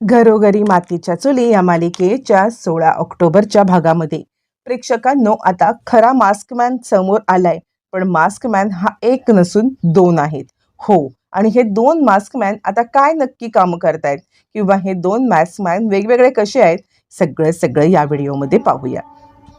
घरोघरी मातीच्या चुली या मालिकेच्या सोळा ऑक्टोबरच्या भागामध्ये. प्रेक्षकांनो आता खरा मास्कमॅन समोर आलाय पण मास्कमॅन हा एक नसून दोन आहेत. हो आणि हे दोन मास्कमॅन आता काय नक्की कामं करतायत? किंवा हे दोन मास्कमॅन वेगवेगळे कसे आहेत? सगळं सगळं या व्हिडिओमध्ये पाहूया.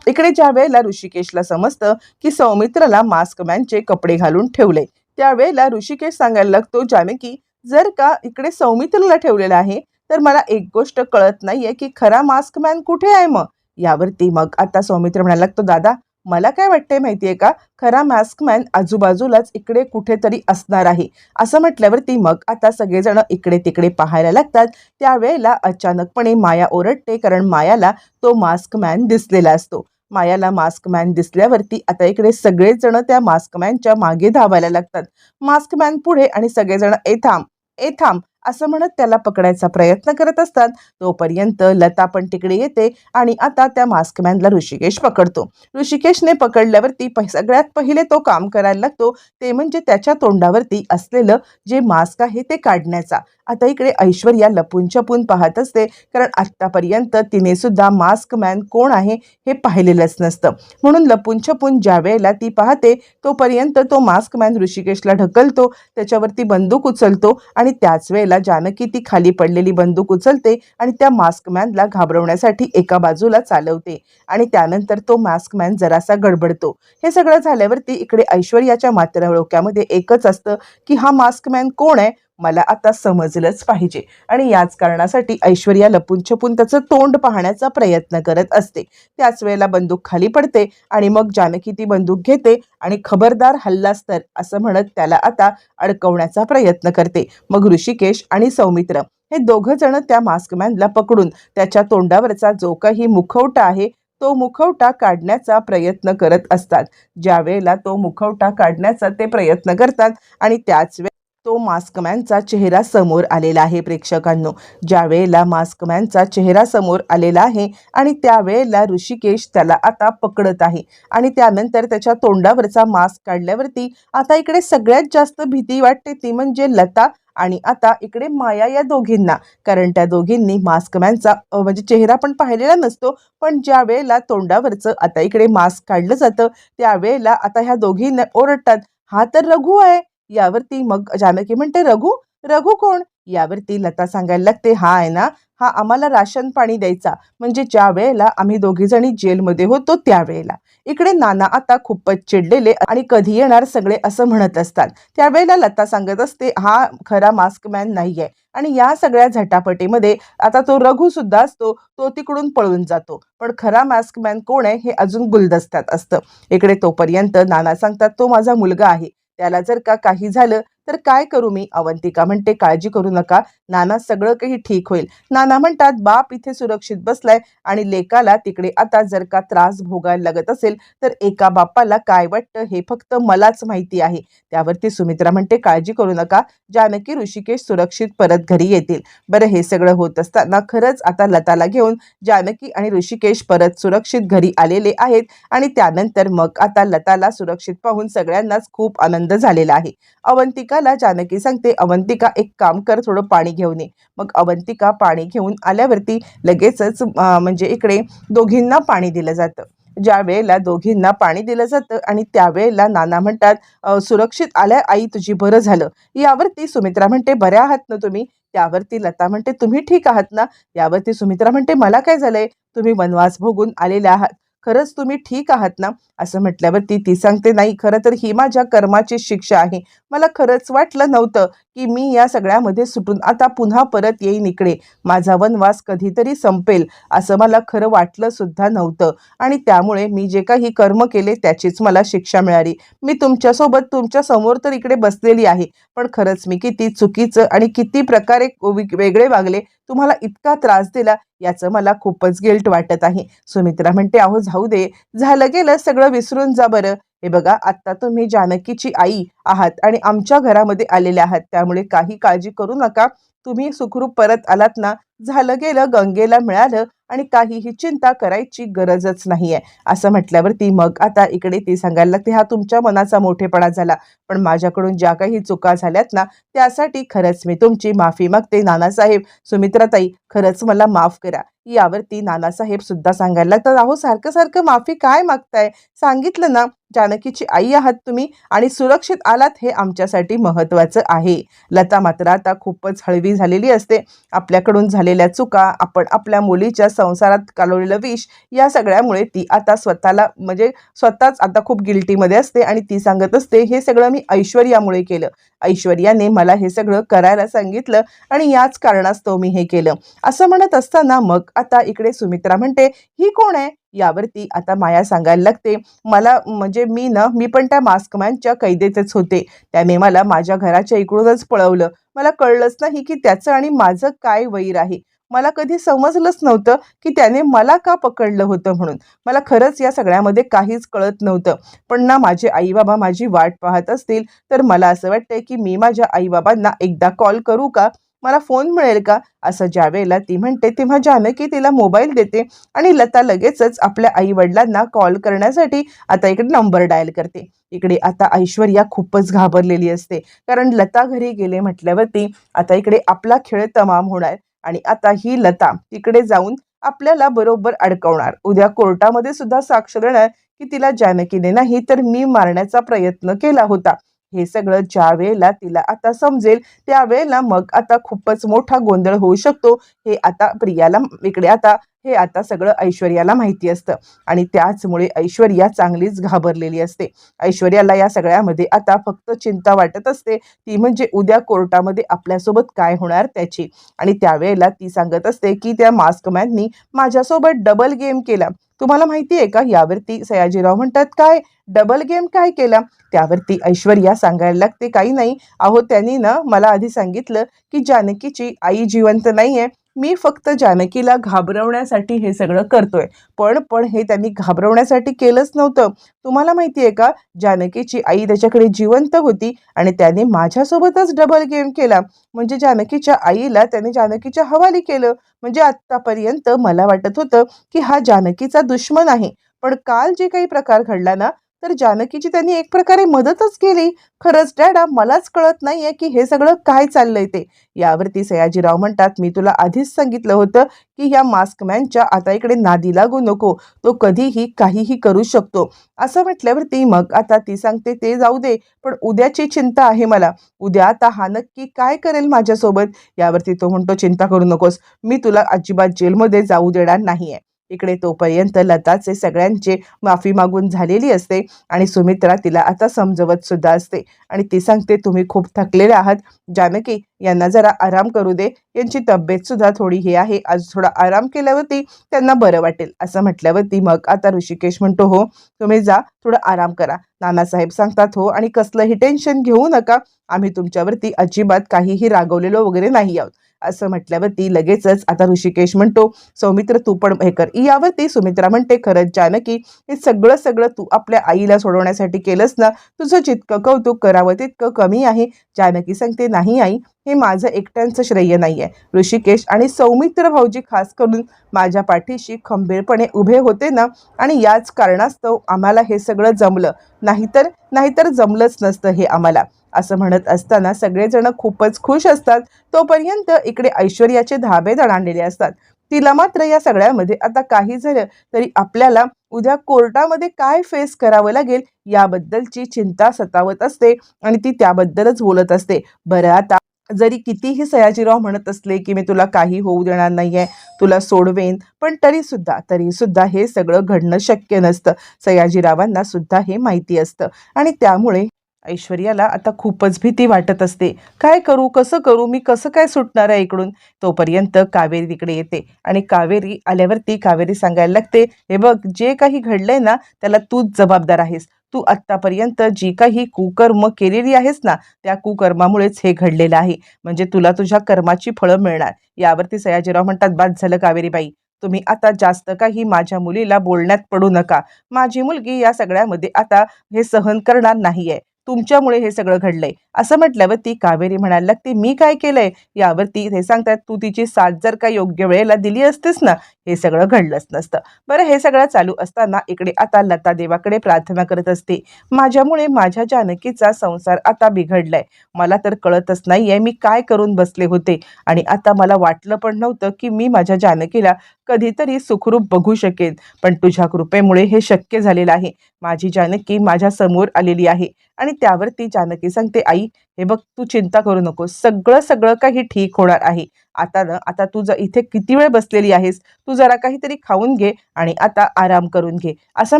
इकडे ज्या वेळेला ऋषिकेशला समजतं की सौमित्राला मास्कमॅनचे कपडे घालून ठेवले त्यावेळेला ऋषिकेश सांगायला लागतो जानकी जर का इकडे सौमित्रला ठेवलेला आहे तर मला एक गोष्ट कळत नाहीये की खरा मास्कमॅन कुठे आहे मग? यावरती मग आता सौमित्र म्हणायला लागतो दादा मला काय वाटतंय माहितीये का? खरा मास्कमॅन आजूबाजूलाच इकडे कुठेतरी असणार आहे. असं म्हटल्यावरती मग आता सगळेजण इकडे तिकडे पाहायला लागतात. त्यावेळेला अचानकपणे माया ओरडते कारण मायाला तो मास्कमॅन दिसलेला असतो. मायाला मास्कमॅन दिसल्यावरती आता इकडे सगळेजण त्या मास्कमॅनच्या मागे धावायला लागतात. मास्कमॅन पुढे आणि सगळेजण ए थांब ए थांब असं म्हणत त्याला पकडायचा प्रयत्न करत असतात. तोपर्यंत लता पण तिकडे येते आणि आता त्या मास्कमॅनला ऋषिकेश पकडतो. ऋषिकेशने पकडल्यावरती सगळ्यात पहिले तो काम करायला लागतो. ते म्हणजे त्याच्या तोंडावरती असलेलं जे मास्क आहे ते काढण्याचा. आता इकडे ऐश्वर्या लपून छपून पाहत असते. कारण आत्तापर्यंत तिने सुद्धा मास्क मॅन कोण आहे हे पाहिलेलंच नसतं. म्हणून लपून छपून ज्या वेळेला ती पाहते तोपर्यंत तो मास्क मॅन ऋषिकेशला ढकलतो त्याच्यावरती बंदूक उचलतो आणि त्याच वेळेला जानकी ती खाली पडलेली बंदूक उचलते आणि त्या मास्क मॅनला घाबरवण्यासाठी एका बाजूला चालवते आणि त्यानंतर तो मास्क मॅन जरासा गडबडतो. हे सगळं झाल्यावरती इकडे ऐश्वर्याच्या मात्र डोक्यामध्ये एकच असतं की हा मास्क मॅन कोण आहे? मला आता समजलंच पाहिजे. आणि याच कारणासाठी ऐश्वर्या लपून छपून त्याचं तोंड पाहण्याचा प्रयत्न करत असते. त्याच वेळेला बंदूक खाली पडते आणि मग जानकी ती बंदूक घेते आणि खबरदार हल्लास तर असं म्हणत त्याला आता अडकवण्याचा प्रयत्न करते. मग ऋषिकेश आणि सौमित्र हे दोघं जण त्या मास्कमॅनला पकडून त्याच्या तोंडावरचा जो काही मुखवटा आहे तो मुखवटा काढण्याचा प्रयत्न करत असतात. ज्यावेळेला तो मुखवटा काढण्याचा ते प्रयत्न करतात आणि त्याच तो मास्कमॅनचा चेहरा समोर आलेला आहे प्रेक्षकांनो. ज्या वेळेला मास्कमॅनचा चेहरा समोर आलेला आहे आणि त्यावेळेला ऋषिकेश त्याला आता पकडत आहे आणि त्यानंतर त्याच्या तोंडावरचा मास्क काढल्यावरती आता इकडे सगळ्यात जास्त भीती वाटते ती म्हणजे लता आणि आता इकडे माया या दोघींना. कारण त्या दोघींनी मास्कमॅनचा म्हणजे चेहरा पण पाहिलेला नसतो पण ज्या वेळेला तोंडावरचं आता इकडे मास्क काढलं जातं त्यावेळेला आता ह्या दोघींना ओरडतात हा तर रघु आहे. यावरती मग जानकी म्हणते रघु रघु कोण? यावरती लता सांगायला लागते हा आहे ना हा आम्हाला राशन पाणी द्यायचा. म्हणजे ज्या वेळेला आम्ही दोघी जणी जेलमध्ये होतो त्यावेळेला इकडे नाना आता खूपच चिडलेले आणि कधी येणार सगळे असं म्हणत असतात. त्यावेळेला लता सांगत असते हा खरा मास्क मॅन नाहीये. आणि या सगळ्या झटापटीमध्ये आता तो रघु सुद्धा असतो तो तिकडून पळून जातो. पण खरा मास्क मॅन कोण आहे हे अजून गुलदस्त्यात असतं. इकडे तोपर्यंत नाना सांगतात तो माझा मुलगा आहे. त्याला जर का काही झालं तर काय करू मी? अवंतिका म्हणते काळजी करू नका. नाना सगळं काही ठीक होईल. नाना म्हणतात बाप इथे सुरक्षित बसलाय आणि लेकाला तिकडे आता जर का त्रास भोगायला लागत असेल तर एका बापाला काय वाटतं हे फक्त मलाच माहिती आहे. त्यावरती सुमित्रा म्हणते काळजी करू नका. जानकी ऋषिकेश सुरक्षित परत घरी येतील. बरं हे सगळं होत असताना खरंच आता लताला घेऊन जानकी आणि ऋषिकेश परत सुरक्षित घरी आलेले आहेत आणि त्यानंतर मग आता लताला सुरक्षित पाहून सगळ्यांनाच खूप आनंद झालेला आहे. अवंतिका अवंतिकाला जानकी सांगते अवंतिका एक काम कर थोडं पाणी घेऊन ये. मग अवंतिका पाणी घेऊन आल्यावरती लगेचच म्हणजे इकडे दोघींना पाणी दिलं जातं. ज्या वेळेला दोघींना पाणी दिलं जातं आणि त्यावेळेला नाना म्हणतात सुरक्षित आल्या आई तुझी बरं झालं. यावरती सुमित्रा म्हणते बऱ्या आहात ना तुम्ही? त्यावरती लता म्हणते तुम्ही ठीक आहात ना? यावरती सुमित्रा म्हणते मला काय झालंय? तुम्ही वनवास भोगून आलेले आहात. खरंच तुम्ही ठीक आहात ना? असं म्हटल्यावरती ती सांगते नाही खरं तर ही माझ्या कर्माची शिक्षा आहे. मला खरंच वाटलं नव्हतं की मी या सगळ्यामध्ये सुटून आता पुन्हा परत येईन इकडे. माझा वनवास कधीतरी संपेल असं मला खरं वाटलं सुद्धा नव्हतं. आणि त्यामुळे मी जे काही कर्म केले त्याचीच मला शिक्षा मिळाली. मी तुमच्यासोबत तुमच्यासमोर तर इकडे बसलेली आहे पण खरंच मी किती चुकीचं आणि किती प्रकारे वेगळे वागले तुम्हाला इतका त्रास दिला याचं मला खूपच गिल्ट वाटत आहे. सुमित्रा म्हणते अहो जाऊ दे. झालं गेलं सगळं विसरून जा बरं. हे बघा आत्ता तुम्ही जानकीची आई आहात आणि आमच्या घरामध्ये आलेल्या आहात. त्यामुळे काही काळजी करू नका. तुम्ही सुखरूप परत आलात ना? झालं गेलं गंगेला मिळालं आणि काहीही चिंता करायची गरजच नाहीये. असं म्हटल्यावरती मग आता इकडे ती सांगायला लागते हा तुमच्या मनाचा मोठेपणा झाला पण माझ्याकडून ज्या काही चुका झाल्यात ना त्यासाठी खरंच मी तुमची माफी मागते नानासाहेब. सुमित्राताई खरंच मला माफ करा. यावरती नानासाहेब सुद्धा सांगायला लागतात अहो सारखं सारखं माफी काय मागताय? सांगितलं ना जानकीची आई आहात तुम्ही आणि सुरक्षित आलात हे आमच्यासाठी महत्त्वाचं आहे. लता मात्र आता खूपच हळवी झालेली असते. आपल्याकडून झालेल्या चुका आपण आपल्या मुलीच्या संसारात कालवलेलं विष या सगळ्यामुळे ती आता स्वतःला म्हणजे स्वतःच आता खूप गिल्टीमध्ये असते आणि ती सांगत असते हे सगळं मी ऐश्वर्यामुळे केलं. ऐश्वर्याने मला हे सगळं करायला सांगितलं आणि याच कारणास्तव मी हे केलं. असं म्हणत असताना मग आता इकडे सुमित्रा म्हणते ही कोण आहे? यावरती आता माया सांगायला लागते मला म्हणजे मी ना मी पण त्या मास्कमॅनच्या कैदेतच होते. त्याने मला माझ्या घराच्या इकडूनच पळवलं. मला कळलंच नाही की त्याचं आणि माझं काय वैर आहे. मला कधी समजलंच नव्हतं की त्याने मला का पकडलं होतं म्हणून. मला खरंच या सगळ्यामध्ये काहीच कळत नव्हतं. पण ना माझे आईबाबा माझी वाट पाहत असतील तर मला असं वाटतंय की मी माझ्या आईबाबांना एकदा कॉल करू का? मला फोन मिळेल का? असं ज्या वेळेला ती म्हणते तेव्हा जानकी तिला मोबाईल देते आणि लता लगेचच आपल्या आई वडिलांना कॉल करण्यासाठी आता इकडे नंबर डायल करते. इकडे आता ऐश्वर्या खूपच घाबरलेली असते. कारण लता घरी गेले म्हटल्यावरती आता इकडे आपला खेळ तमाम होणार. आणि आता ही लता तिकडे जाऊन आपल्याला बरोबर अडकवणार. उद्या कोर्टामध्ये सुद्धा साक्ष देणार की तिला जानकीने नाही तर मी मारण्याचा प्रयत्न केला होता. हे सगळं ज्या वेळेला तिला आता समजेल त्यावेळेला मग आता खूपच मोठा गोंधळ होऊ शकतो. हे आता प्रियाला इकडे आता हे आता सगळं ऐश्वर्याला माहिती असतं. आणि त्याचमुळे ऐश्वर्या चांगलीच घाबरलेली असते. ऐश्वर्याला या सगळ्यामध्ये आता फक्त चिंता वाटत असते. ती म्हणजे उद्या कोर्टामध्ये आपल्यासोबत काय होणार त्याची. आणि त्यावेळेला ती सांगत असते की त्या मास्कमॅननी माझ्यासोबत डबल गेम केला. तुम्हाला माहिती आहे का? यावरती सयाजीराव म्हणतात काय? डबल गेम काय केला? त्यावरती ऐश्वर्या सांगायला लागते काही नाही. अहो त्यांनी ना मला आधी सांगितलं की जानकीची आई जिवंत नाही आहे मी फक्त जानकीला घाबरवण्यासाठी हे सगळं करतोय. पण पण हे त्यांनी घाबरवण्यासाठी केलंच नव्हतं. तुम्हाला माहिती आहे का? जानकीची आई त्याच्याकडे जिवंत होती आणि त्याने माझ्यासोबतच डबल गेम केला. म्हणजे जानकीच्या आईला त्याने जानकीच्या हवाली केलं. म्हणजे आत्तापर्यंत मला वाटत होतं की हा जानकीचा दुश्मन आहे. पण काल जे काही प्रकार घडला ना तर जानकीची त्यांनी एक प्रकारे मदतच केली. खरंच डॅडा मलाच कळत नाहीये की हे सगळं काय चाललंय ते. यावरती सयाजीराव म्हणतात मी तुला आधीच सांगितलं होतं की या मास्कमॅनच्या आता इकडे नादी लागू नको. तो कधीही काहीही करू शकतो. असं म्हटल्यावरती मग आता ती सांगते ते जाऊ दे पण उद्याची चिंता आहे मला. उद्या आता हा नक्की काय करेल माझ्यासोबत? यावरती तो म्हणतो चिंता करू नकोस. मी तुला अजिबात जेलमध्ये जाऊ देणार नाहीये. इकडे तोपर्यंत लताचे सगळ्यांचे माफी मागून झालेली असते आणि सुमित्रा तिला आता समजवत सुद्धा असते. आणि ती सांगते तुम्ही खूप थकलेले आहात. जानकी यांना जरा आराम करू दे. यांची तब्येत सुद्धा थोडी हे आहे. आज थोडा आराम केल्यावरती त्यांना बरं वाटेल. असं म्हटल्यावरती मग आता ऋषिकेश म्हणतो हो तुम्ही जा. थोडं आराम करा. नानासाहेब सांगतात हो आणि कसलंही टेन्शन घेऊ नका. आम्ही तुमच्यावरती अजिबात काहीही रागवलेलो वगैरे नाही आहोत. असं म्हटल्यावरती लगेचच आता ऋषिकेश म्हणतो सौमित्र तू पण हे कर. यावरती सुमित्रा म्हणते खरंच जानकी हे सगळं सगळं तू आपल्या आईला सोडवण्यासाठी केलंस ना तुझं जितकं कौतुक करावं तितकं कमी आहे. जानकी सांगते नाही आई हे माझं एकट्यांचं श्रेय नाही आहे ऋषिकेश आणि सौमित्र भाऊजी खास करून माझ्या पाठीशी खंबीरपणे उभे होते ना आणि याच कारणास्तव आम्हाला हे सगळं जमलं. नाहीतर नाहीतर जमलंच नसतं हे आम्हाला. असं म्हणत असताना सगळेजण खूपच खुश असतात. तोपर्यंत इकडे ऐश्वर्याचे धाबे दणाणलेले असतात. तिला मात्र या सगळ्यामध्ये आता काही झालं तरी आपल्याला उद्या कोर्टामध्ये काय फेस करावं लागेल याबद्दलची चिंता सतावत असते आणि ती त्याबद्दलच बोलत असते. बरं आता जरी कितीही सयाजीराव म्हणत असले की मी तुला काही होऊ देणार नाही आहे तुला सोडवेन पण तरीसुद्धा तरीसुद्धा हे सगळं घडणं शक्य नसतं. सयाजीरावांना सुद्धा हे माहिती असतं. आणि त्यामुळे ऐश्वर्याला आता खूपच भीती वाटत असते. काय करू? कसं करू? मी कसं काय सुटणार आहे इकडून? तोपर्यंत कावेरी तिकडे येते आणि कावेरी आल्यावरती कावेरी सांगायला लागते हे बघ जे काही घडलंय ना त्याला तूच जबाबदार आहेस. तू आत्तापर्यंत जी काही कुकर्म केलेली आहेस ना त्या कुकर्मामुळेच हे घडलेलं आहे. म्हणजे तुला तुझ्या कर्माची फळं मिळणार. यावरती सयाजीराव म्हणतात बाद झालं कावेरीबाई. तुम्ही आता जास्त काही माझ्या मुलीला बोलण्यात पडू नका. माझी मुलगी या सगळ्यामध्ये आता हे सहन करणार नाही आहे तुमच्यामुळे हे सगळं घडलंय. असं म्हटल्यावर ती कावेरी म्हणायला लागते मी काय केलंय? यावरती हे सांगतात तू तिची साथ जर का योग्य वेळेला दिली असतेस ना हे सगळं घडलंच नसतं. बरं हे सगळं चालू असताना इकडे आता लता देवाकडे प्रार्थना करत असते. माझ्यामुळे माझ्या जानकीचा संसार आता बिघडलाय. मला तर कळतच नाहीये मी काय करून बसले होते. आणि आता मला वाटलं पण नव्हतं की मी माझ्या जानकीला कधीतरी सुखरूप बघू शकेन. पण तुझ्या कृपेमुळे हे शक्य झालेलं आहे. माझी जानकी माझ्यासमोर आलेली आहे. आणि त्यावर ती जानकी सांगते आई हे बघ तू चिंता करू नको सगळं सगळं काही ठीक होणार आहे. आता ना आता तू ज इथे किती वेळ बसलेली आहेस? तू जरा काहीतरी खाऊन घे आणि आता आराम करून घे. असं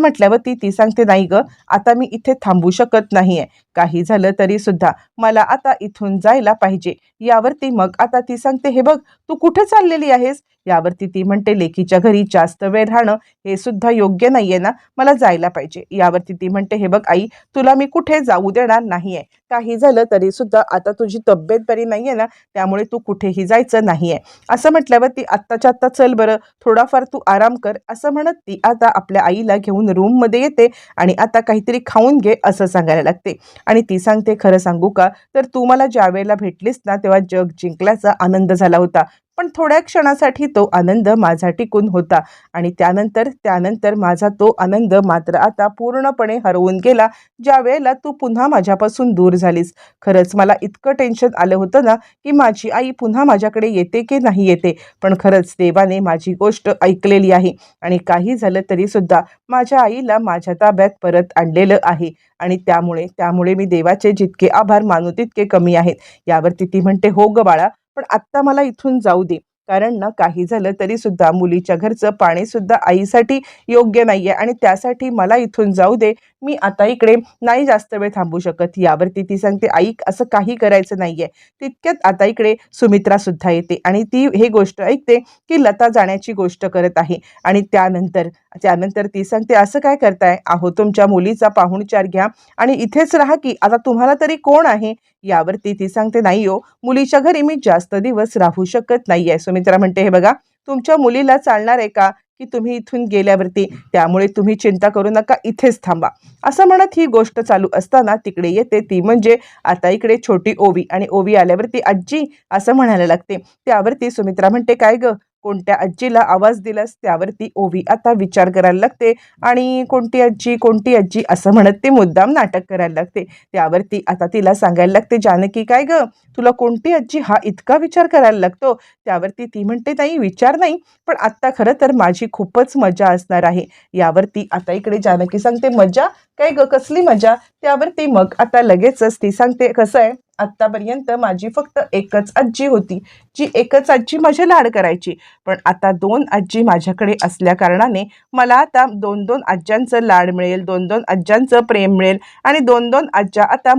म्हटल्यावर ती ती सांगते नाही ग आता मी इथे थांबू शकत नाही आहे काही झालं तरी सुद्धा मला आता इथून जायला पाहिजे. यावरती मग आता ती सांगते हे बघ तू कुठे चाललेली आहेस? यावरती ती म्हणते लेकीच्या घरी जास्त वेळ राहणं हे सुद्धा योग्य नाहीये ना. मला जायला पाहिजे. यावरती ती म्हणते हे बघ आई तुला मी कुठे जाऊ देणार नाहीये. काही झालं तरी सुद्धा आता तुझी तब्येत बरी नाही आहे ना त्यामुळे तू कुठेही जायचं नाही आहे असं म्हटल्यावर ती आत्ताच्या आत्ता चल बरं थोडाफार तू आराम कर असं म्हणत ती आता आपल्या आईला घेऊन रूममध्ये येते आणि आता काहीतरी खाऊन घे असं सांगायला लागते. आणि ती सांगते खरं सांगू का? तर तू मला ज्या वेळेला भेटलीस ना तेव्हा जग जिंकल्याचा आनंद झाला होता. पण थोड्या क्षणासाठी तो आनंद माझा टिकून होता. आणि त्यानंतर त्यानंतर माझा तो आनंद मात्र आता पूर्णपणे हरवून गेला. ज्या वेळेला तू पुन्हा माझ्यापासून दूर झालीस. खरंच मला इतकं टेन्शन आलं होतं ना की माझी आई पुन्हा माझ्याकडे येते की नाही येते. पण खरंच देवाने माझी गोष्ट ऐकलेली आहे. आणि काही झालं तरीसुद्धा माझ्या आईला माझ्या ताब्यात परत आणलेलं आहे. आणि त्यामुळे त्यामुळे मी देवाचे जितके आभार मानू तितके कमी आहेत. यावरती ती म्हणते हो ग बाळा पण आत्ता मला इथून जाऊ दे. कारण ना काही झालं तरी सुद्धा मुलीच्या घरचं पाणी सुद्धा आईसाठी योग्य नाहीये आणि त्यासाठी मला इथून जाऊ दे. मी आता इकडे नाही जास्त वेळ थांबू शकत. यावरती ती सांगते आई असं काही करायचं नाहीये. तितक्यात आता इकडे सुमित्रा सुद्धा येते आणि ती हे गोष्ट ऐकते की लता जाण्याची गोष्ट करत आहे. आणि त्यानंतर त्यानंतर ती सांगते असं काय करताय? आहो तुमच्या मुलीचा पाहुणचार घ्या आणि इथेच राहा की आता तुम्हाला तरी कोण आहे? यावरती ती सांगते नाही हो मुलीच्या घरी मी जास्त दिवस राहू शकत नाही आहे सुमित्रा म्हणते हे बघा तुमच्या मुलीला चालणार आहे का की तुम्ही इथून गेल्यावरती? त्यामुळे तुम्ही चिंता करू नका इथेच थांबा. असं म्हणत ही गोष्ट चालू असताना तिकडे येते ती म्हणजे आता इकडे छोटी ओवी आणि ओवी आल्यावरती आजी असं म्हणायला लागते. त्यावरती सुमित्रा म्हणते काय ग कोणत्या आजीला आवाज दिलास त्यावरती ओवी आता विचार करायला लागते. आणि कोणती आजी कोणती आजी असं म्हणत ते मुद्दाम नाटक करायला लागते. त्यावरती आता तिला सांगायला लागते जानकी काय ग? तुला कोणती आजी हा इतका विचार करायला लागतो? त्यावरती ती म्हणते नाही विचार नाही पण आत्ता खरं तर माझी खूपच मजा असणार आहे. यावरती आता इकडे जानकी सांगते मजा? काय ग? कसली मजा? त्यावरती मग आता लगेचच ती सांगते कसं आहे? आत्तापर्यंत माझी फक्त एकच आजी होती जी एकच आजी माझे लाड करायची. पण आता दोन आजी माझ्याकडे असल्या कारणाने मला आता दोन दोन आज्यांचं लाड मिळेल दोन दोन आज्यांचं प्रेम मिळेल आणि दोन दोन आज्या आता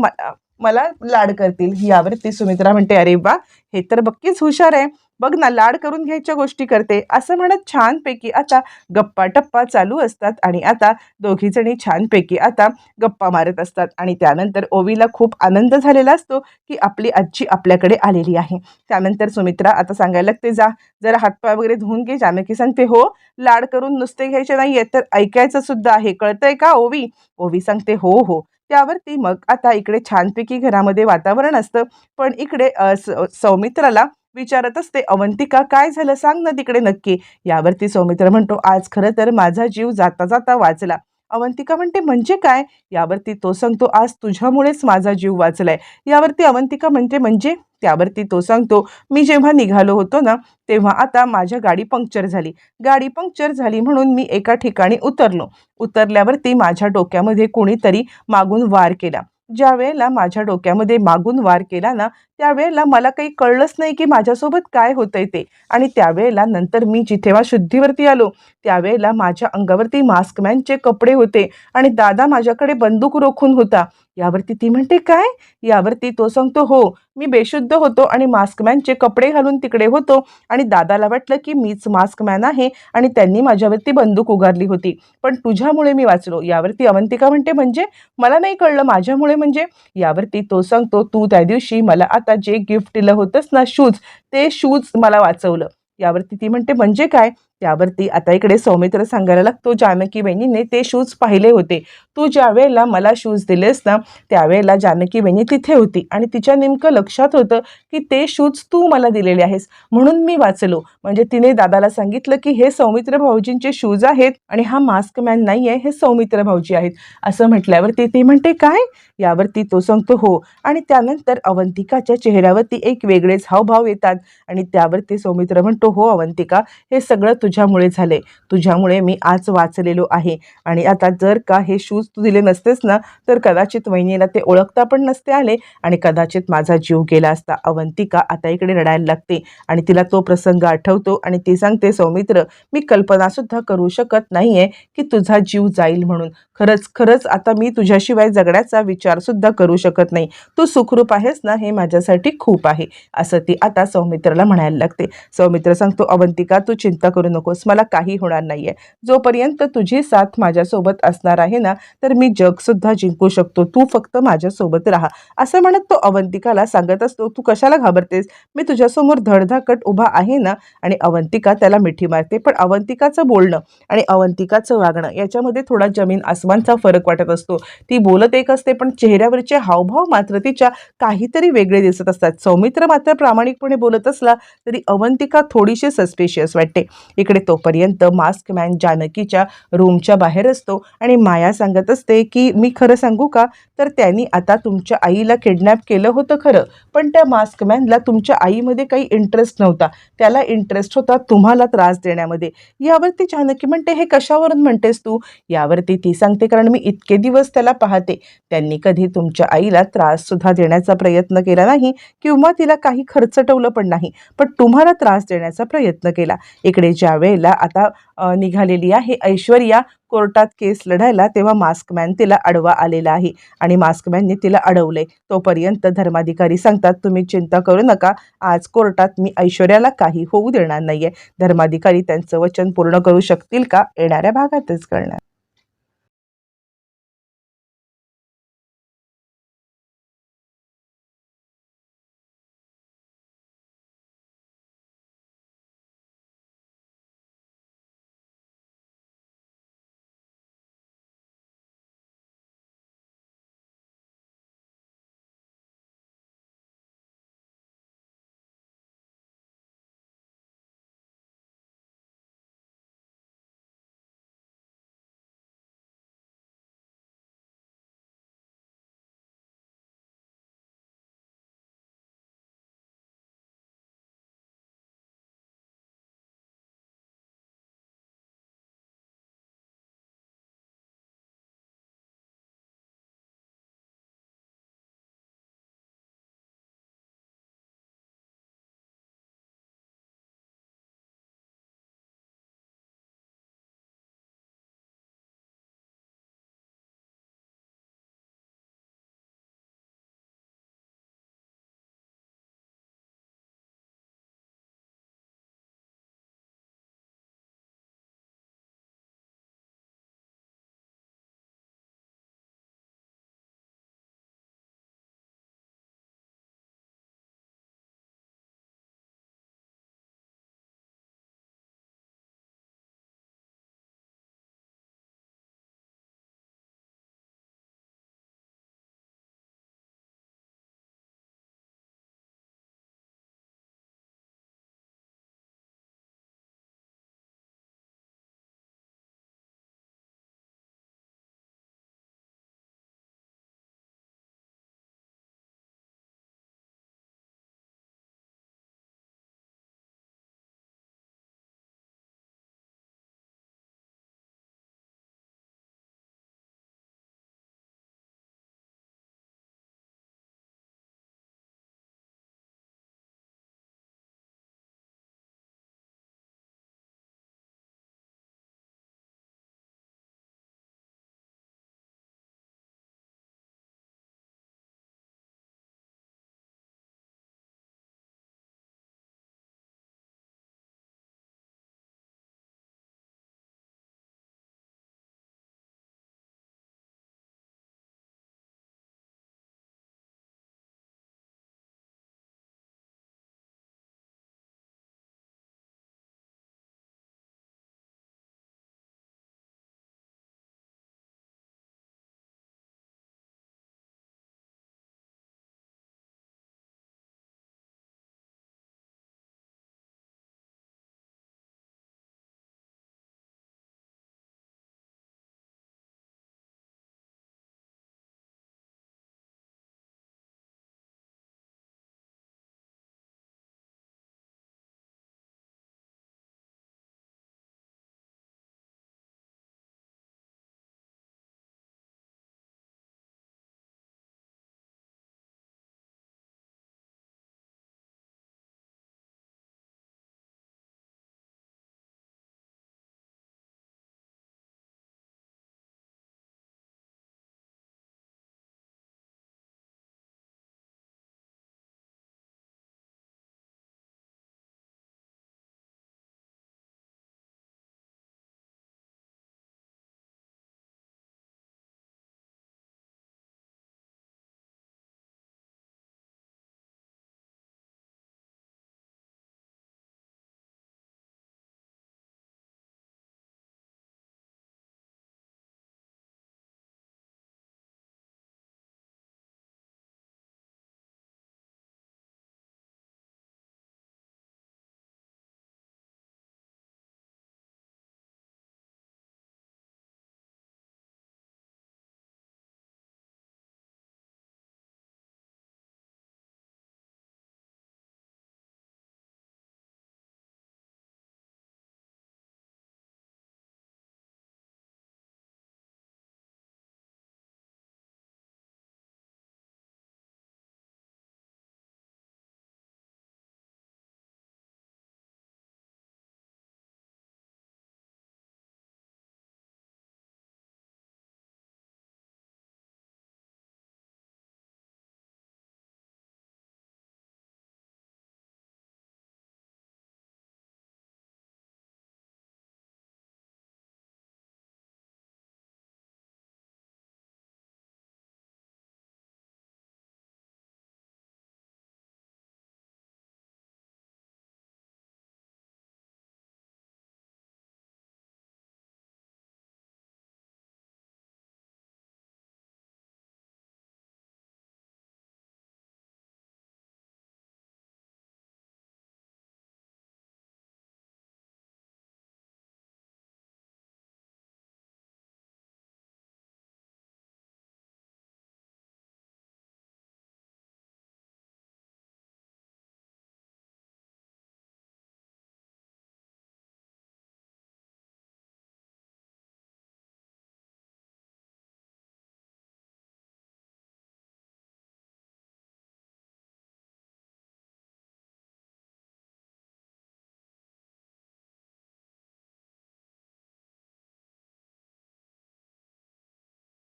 मला लाड करतील. यावरती सुमित्रा म्हणते अरे वा हे तर बक्कीच हुशार आहे. बघ ना लाड करून घ्यायच्या गोष्टी करते. असं म्हणत छानपैकी आता गप्पा टप्पा चालू असतात आणि आता दोघीजणी छानपैकी आता गप्पा मारत असतात. आणि त्यानंतर ओवीला खूप आनंद झालेला असतो की आपली आजी आपल्याकडे आलेली आहे. त्यानंतर सुमित्रा आता सांगायला लागते जा जरा हातपाय वगैरे धुवून घे. जानकी सांगते हो लाड करून नुसते घ्यायचे नाही तर ऐकायचं सुद्धा आहे. कळतंय का ओवी? ओवी सांगते हो हो. त्यावरती मग आता इकडे छानपैकी घरामध्ये वातावरण असतं. पण इकडे स- सौमित्राला विचारत असते अवंतिका काय झालं? सांग ना तिकडे नक्की. यावरती सौमित्र म्हणतो आज खरं तर माझा जीव जाता जाता वाचला. अवंतिका म्हणते म्हणजे काय? यावरती तो सांगतो आज तुझ्यामुळेच माझा जीव वाचलाय. यावरती अवंतिका म्हणते म्हणजे? त्यावरती तो सांगतो मी जेव्हा निघालो होतो ना तेव्हा आता माझ्या गाडी पंक्चर झाली. गाडी पंक्चर झाली म्हणून मी एका ठिकाणी उतरलो. उतरल्यावरती माझ्या डोक्यामध्ये कोणीतरी मागून वार केला. ज्या वेळेला माझ्या डोक्यामध्ये मागून वार केला ना त्यावेळेला मला काही कळलंच नाही की माझ्यासोबत काय होतंय ते. आणि त्यावेळेला नंतर मी जिथेव्हा शुद्धीवरती आलो त्यावेळेला माझ्या अंगावरती मास्कमॅनचे कपडे होते आणि दादा माझ्याकडे बंदूक रोखून होता. यावरती ती म्हणते काय? यावरती तो सांगतो हो मी बेशुद्ध होतो आणि मास्कमॅनचे कपडे घालून तिकडे होतो आणि दादाला वाटलं की मीच मास्कमॅन आहे आणि त्यांनी माझ्यावरती बंदूक उगारली होती. पण तुझ्यामुळे मी वाचलो. यावरती अवंतिका म्हणते म्हणजे? मला नाही कळलं. माझ्यामुळे म्हणजे? यावरती तो सांगतो तू त्या दिवशी मला आता जे गिफ्ट दिलं होतंस ना शूज ते शूज मला वाचवलं. यावरती ती म्हणते म्हणजे काय? त्यावरती आता इकडे सौमित्र सांगायला लागतो जानकी बहिणीने ते शूज पाहिले होते. तू ज्या वेळेला मला शूज दिलेस ना त्यावेळेला जानकी बहिणी तिथे होती आणि तिच्या नेमकं लक्षात होतं की ते शूज तू मला दिलेले आहेस. म्हणून मी वाचलो. म्हणजे तिने दादाला सांगितलं की हे सौमित्र भाऊजींचे शूज आहेत आणि हा मास्क मॅन नाही आहे हे सौमित्र भाऊजी आहेत. असं म्हटल्यावरती ती म्हणते काय? यावरती तो सांगतो हो. आणि त्यानंतर अवंतिकाच्या चेहऱ्यावरती एक वेगळेच हावभाव येतात. आणि त्यावरती सौमित्र म्हणतो हो अवंतिका हे सगळं तुझ्यामुळे झाले तुझ्यामुळे मी आज वाचलेलो आहे. आणि आता जर का हे शूज तू दिले नसतेस ना तर कदाचित वहिनीला ते ओळखता पण नसते आले. आणि कदाचित माझा जीव गेला असता अवंतिका आता इकडे रडायला लागते. आणि तिला तो प्रसंग आठवतो आणि ती सांगते सौमित्र मी कल्पनासुद्धा करू शकत नाही आहे की तुझा जीव जाईल म्हणून. खरंच खरंच आता मी तुझ्याशिवाय जगण्याचा विचारसुद्धा करू शकत नाही. तू सुखरूप आहेस ना हे माझ्यासाठी खूप आहे असं ती आता सौमित्राला म्हणायला लागते. सौमित्र सांगतो अवंतिका तू चिंता करू नकोस मला काही होणार नाही आहे जोपर्यंत तुझी साथ माझ्यासोबत असणार आहे ना तर मी जगसुद्धा जिंकू शकतो. तू फक्त माझ्यासोबत राहा. असं म्हणत तो अवंतिकाला सांगत असतो तू कशाला घाबरतेस? मी तुझ्यासमोर धडधाकट उभा आहे ना. आणि अवंतिका त्याला मिठी मारते पण अवंतिकाचं बोलणं आणि अवंतिकाचं वागणं याच्यामध्ये थोडा जमीन आसमानचा फरक वाटत असतो. ती बोलत एक असते पण चेहऱ्यावरचे हावभाव मात्र तिच्या काहीतरी वेगळे दिसत असतात. सौमित्र मात्र प्रामाणिकपणे बोलत असला तरी अवंतिका थोडीशी सस्पिशियस वाटते. इकडे तोपर्यंत मास्क मॅन जानकीच्या रूमच्या बाहेर असतो आणि माया सांगत असते की मी खरं सांगू का? तर त्यांनी आता तुमच्या आईला किडनॅप केलं होतं खरं. पण त्या मास्क मॅनला तुमच्या आईमध्ये काही इंटरेस्ट नव्हता. त्याला इंटरेस्ट होता तुम्हाला त्रास देण्यामध्ये. यावरती जानकी म्हणते हे कशावरून म्हणतेस तू? यावरती ती सांग सांगते कारण मी इतके दिवस त्याला पाहते. त्यांनी कधी तुमच्या आईला त्राससुद्धा देण्याचा प्रयत्न केला नाही किंवा तिला काही खर्चटवलं पण नाही पण तुम्हाला त्रास देण्याचा प्रयत्न केला. इकडे ज्या वेळेला आता निघालेली आहे ऐश्वर्या कोर्टात केस लढायला तेव्हा मास्कमॅन तिला अडवा आलेला आहे आणि मास्कमॅनने तिला अडवले तोपर्यंत धर्माधिकारी सांगतात तुम्ही चिंता करू नका आज कोर्टात मी ऐश्वर्याला काही होऊ देणार नाहीये. धर्माधिकारी त्यांचं वचन पूर्ण करू शकतील का? येणाऱ्या भागातच करणार